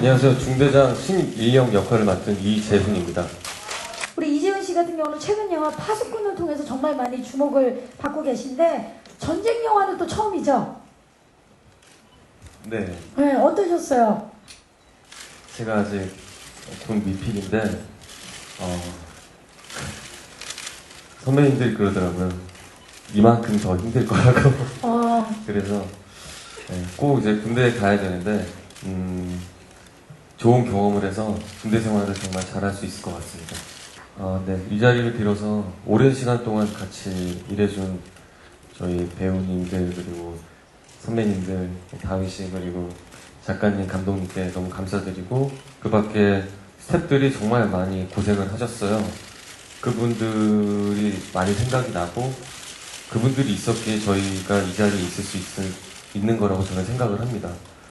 안녕하세요. 중대장 신일영 역할을 맡은 이재훈입니다. 우리 이재훈 씨 같은 경우는 최근 영화 파수꾼을 통해서 정말 많이 주목을 받고 계신데 전쟁 영화는 또 처음이죠? 네, 네, 어떠셨어요? 제가 아직 군 미필인데 어, 선배님들이 그러더라고요. 이만큼 더 힘들 거라고. 어, 그래서 네, 꼭 이제 군대에 가야 되는데 음, 좋은 경험을 해서 군대 생활을 정말 잘할 수 있을 것 같습니다. 아, 네, 이 자리를 빌어서 오랜 시간 동안 같이 일해준 저희 배우님들 그리고 선배님들 다윗 씨 그리고 작가님 감독님께 너무 감사드리고 그 밖에 스태프들이 정말 많이 고생을 하셨어요. 그분들이 많이 생각이 나고 그분들이 있었기에 저희가 이 자리에 있을 수 있, 있는 거라고 저는 생각을 합니다.